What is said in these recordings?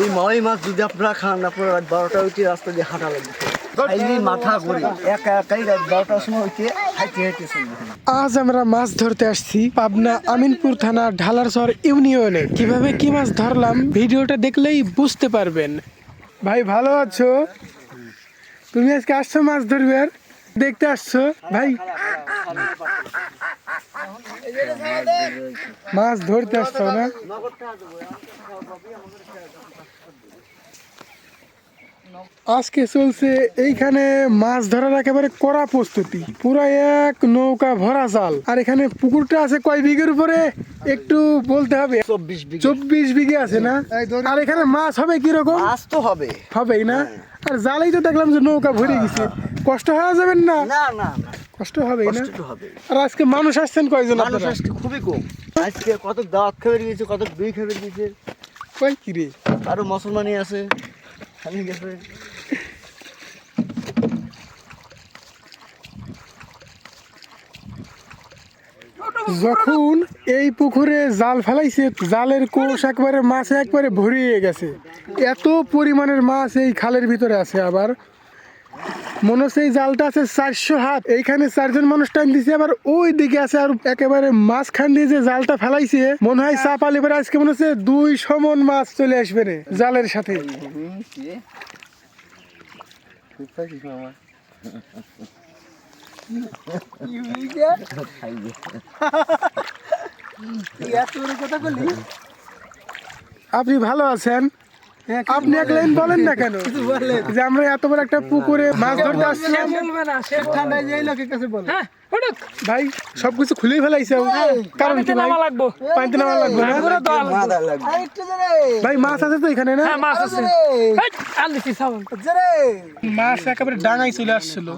এই মাওয়াই মাছ যদি আপনারা খান, আপনারা রাত বারোটা উঠে রাস্তা দিয়ে হাঁটা লাগবে। হাইতে হাইতে আজ আমরা মাছ ধরতে আসছি পাবনা আমিনপুর থানা ঢালারচর ইউনিয়নে। কীভাবে কি মাছ ধরলাম ভিডিওটা দেখলেই বুঝতে পারবেন। ভাই, ভালো আছো? তুমি আজকে আসছো মাছ ধরবে দেখতে আসছো? ভাই, মাছ ধরতে আসছো না? আজকে চলছে এইখানে মাছ ধরার একেবারে কড়া প্রস্তুতি। পুরো এক নৌকা ভরা জাল। আর এখানে পুকুরটা আছে কয় বিঘের উপরে? একটু বলতে হবে। চব্বিশ বিঘে। আছে না? আর এখানে মাছ হবে কীরকম? মাছ তো হবে। হবেই না? আর জালেই তো দেখলাম যে নৌকা ভরে গেছে। কষ্ট হয়ে যাবেন না? না না না। কষ্ট হবেই না? হবে আর আজকে মানুষ আসছেন কয়জন মানুষ আজকে খুবই কম। আজকে কত দাওয়াত খেয়ে গিয়েছে কত দুই খেয়ে গিয়েছে কয় কি রে? আরও মুসলমানই আছে। যখন এই পুকুরে জাল ফেলাইছে, জালের কোষ একবারে, মাছ একবারে ভরিয়ে গেছে। এত পরিমাণের মাছ এই খালের ভিতরে আছে আবার। মনে হচ্ছে এই জালটা আছে চারশো হাত। এইখানে চারজন মানুষ টাইম দিছে, আবার ওই দিকে আছে আর একেবারে মাঝখান দিয়ে যে জালটা ফেলাইছে, মনে হয় চাপাল এবারে আজকে মনে হচ্ছে দুই সমন মাছ চলে আসবে রে জালের সাথে। আপনি ভালো আছেন? আপনি এক লাইন বলেন না কেন? যে আমরা এত বড় একটা পুকুরে মাছ ধরতে আসছিলাম হ্যাঁ, ভাই সবকিছু খুলেই ফেলাইছে। কারণ কি ভাই? পানিতে নামা লাগবে না? ভাই মাছ আছে তো এখানে না? হ্যাঁ, মাছ আছে। মাছ একেবারে ডাঙায় চলে আসছিল।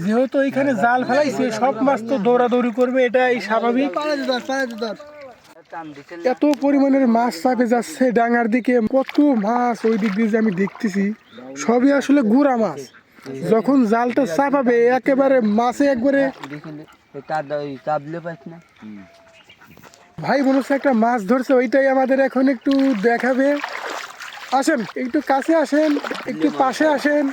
যেহেতু এখানে জাল ফেলাইছে সব মাছ তো দৌড়াদৌড়ি করবে এটাই স্বাভাবিক। এত পরিমাণের মাছ চাপে যাচ্ছে ডাঙার দিকে কত মাছ ওই দিক দিয়ে যে আমি দেখতেছি সবই আসলে গুড়া মাছ। যখন জালটা চাপাবে একেবারে মাছে একবারে ভাই মনে হচ্ছে একটা মাছ ধরছে ওইটাই আমাদের এখন একটু দেখাবে। আসেন একটু কাছে আসেন একটু পাশে আসেন।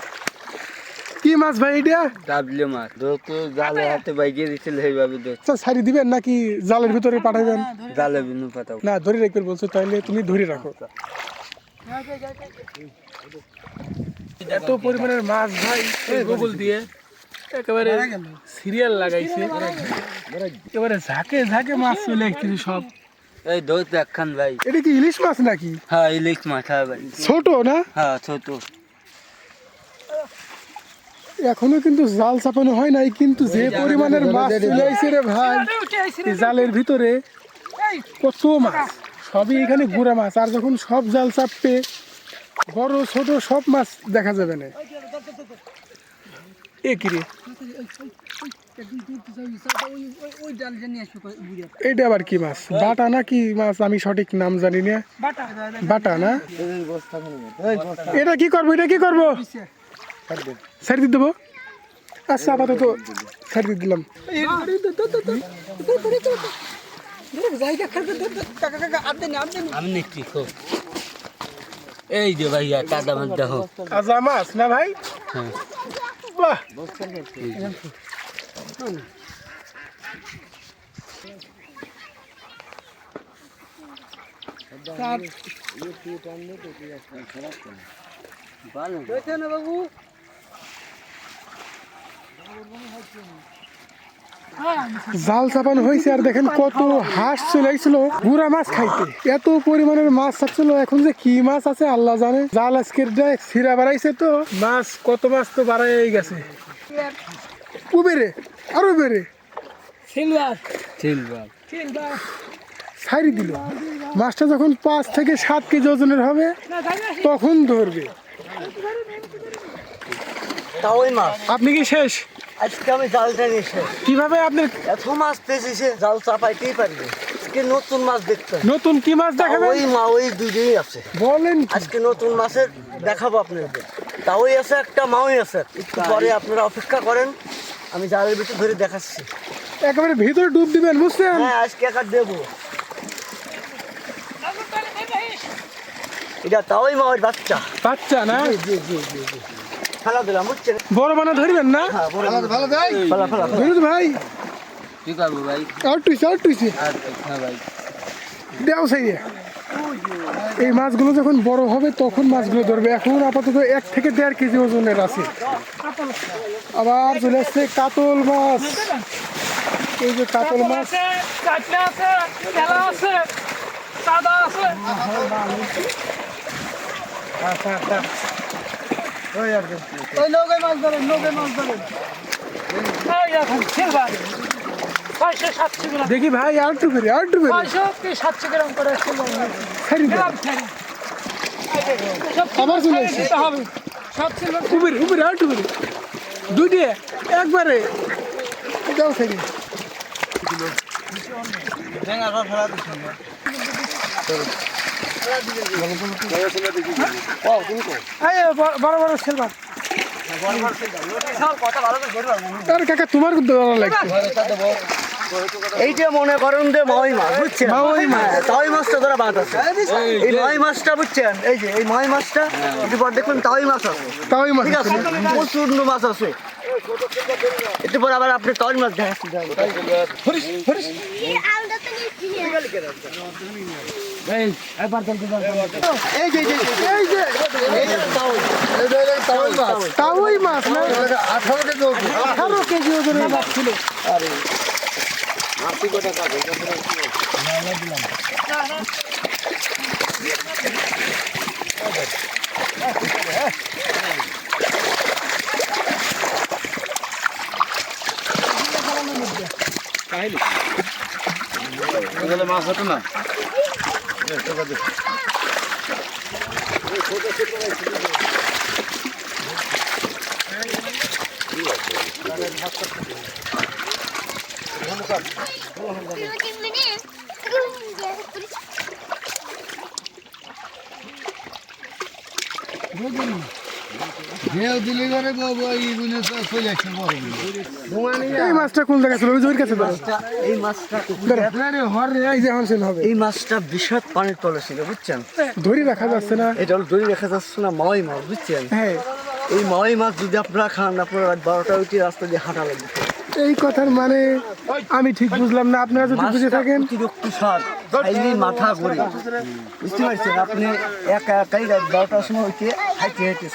কি মাছ ভাই এটা? ডাবলে মাছ। ধরতো জালে হাতে বাইকে দিছিল সেইভাবে আচ্ছা ছাড়ি দিবেন নাকি জালের ভিতরে পাঠাবেন? জালে বিনু পাতা না ধরে রাখবে বলছো তাহলে তুমি ধরে রাখো। এত পরিমাণের মাছ ভাই গুগল দিয়ে একেবারে সিরিয়াল লাগাইছে। একেবারে ঝাঁকে ঝাঁকে মাছ চলে আসতেছে সব। এই ধরতে একখান ভাই। এটা কি ইলিশ মাছ নাকি? হ্যাঁ ইলিশ মাছ হ্যাঁ ভাই। ছোট না? হ্যাঁ ছোট। এখনও কিন্তু জাল চাপানো হয় নাই কিন্তু যে পরিমাণের মাছ চলে আসছে রে ভাই জালের ভিতরে কত মাছ? সবই এখানে গুড়া মাছ আর যখন সব জাল চাপবে বড় ছোট সব মাছ দেখা যাবে না। এ কিরে এটা আবার কি মাছ? বাটা না কি মাছ? আমি সঠিক নাম জানি না। বাটা। বাটা না? এটা কি করব? এটা কি করব? ছেড়ে দিয়ে দেবো? আচ্ছা আপাতত ছেড়ে দিয়ে দিলাম। এই যে ভাইয়া কাদা মাছ দেখো কাজা মাছ না ভাই? হ্যাঁ। বাহ। ভালো জাল চাপানো হয়েছে আর দেখেন কত হাঁস চলে আসছিল গুড়া মাছ খাইতে। এত পরিমাণের মাছ চাপছিল এখন যে কি মাছ আছে আল্লাহ জানে। জাল আজকের সিরা বাড়াইছে তো মাছ কত মাছ তো বাড়াই গেছে। উবেরে আরও বেড়ে। Silver, silver. সিলভার। ছাড়ি দিল। মাছটা যখন পাঁচ থেকে সাত কেজি ওজনের হবে। তখন ধরবে। আপনি কি শেষ? আজকে আমি জালটা নিয়ে এসে কীভাবে আপনি এত মাছ পেয়েছি সে জাল চাপাইতেই পারবে আজকে নতুন মাছ দেখতে নতুন কি মাছ দেখাবেন? ওই মা ওই দুইটাই আছে। বলেন আজকে নতুন মাছের দেখাবো আপনাদের। তা ওই আছে একটা মাওই আছে। একটু পরে আপনারা অপেক্ষা করেন আমি জালের ভিতর ধরে দেখাচ্ছি। একেবারে ভিতরে ডুব দিবেন বুঝছেন? হ্যাঁ আজকে একা দেবো। এটা তাওই মাওয়ার বাচ্চা। বাচ্চা না? জি জি জি জি। খেলা দিলাম বুঝছেন? বড় বানা ধরবেন না? হ্যাঁ ভালো। ধরুন ভাই। কি করব ভাই? আর টুইছে আর টুইছে হ্যাঁ ভাই। দেও সেই এই মাছগুলো যখন বড় হবে তখন মাছগুলো ধরবে। এখন আপাতত এক থেকে দেড় কেজি ওজনের আছে। আবার চলে আসছে কাতল মাছ। এই যে কাতল মাছ। আছে দেখি ভাই আর একটু করে আর একটু করে। সাতশো গ্রাম করে আবার চলে এসেছে। উপরে উপরে একটু করে। একবারে। বড় বড় আর কাকা তোমার লাগবে। এইটা মনে করেন যে মাওই মাছ বুঝছেন মাছ। হ্যাঁ, তাওই মাছটা ধরা বাদ আছে এই মাওই মাছটা বুঝছেন এই যে এই মাওই মাছটা একটু পর দেখবেন তাওই মাছ আছে তাওই মাছ ঠিক আছে প্রচুর মাছ আছে একটু পর আবার আপনি তাওই মাছ দেখাচ্ছি এই একবার চলতে এই যে এই যে, এই যে এই যে তাওই তাওই মাছ মাছ না মাছ ছিল এই মাছটা কোন জায়গায় ছিল? কাছে এই মাছটা এই বিশাল পানির তলে ছিল বুঝছেন? ধরি রাখা যাচ্ছে না। এটা দড়ি দেখা যাচ্ছে না মাওই মাছ বুঝছেন? হ্যাঁ। এই মাওই মাছ যদি আপনারা খান আপনারা বারোটা উঠে রাস্তা দিয়ে হাঁটা লাগবে। এই কথার মানে আমি ঠিক বুঝলাম না আপনারা যদি বুঝে থাকেন। মাথা ঘুরে। বুঝতে পারছেন আপনি একা একাই রাত বারোটার সময় হইতে হাইতে হাইতে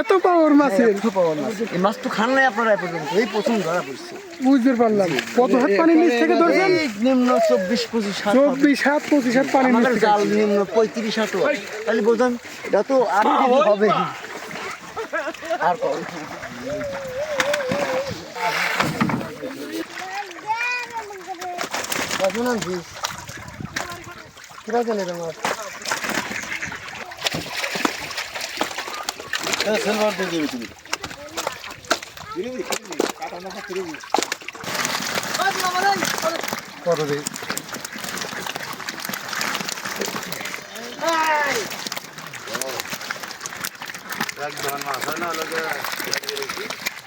এত পাওয়ার মাছের। একটু পাওয়ার মাছ এই মাছ তো খান নাই আপনারা পর্যন্ত এই প্রথম ধরা পড়ছে। বুঝতে পারলাম। কত হাত পানির নিচ থেকে ধরছেন? নিম্ন চব্বিশ পঁচিশ হাত। চব্বিশ হাত পঁচিশ হাত পানির নিচ জাল নিম্ন পঁয়ত্রিশ হাত তাহলে বোঝেন এটা তো আর হবে? কি? আর কত? কজন আনছিস কিরা চলে রে মাছ কত দিই এক ধরনের মাছ হয় না হলো যে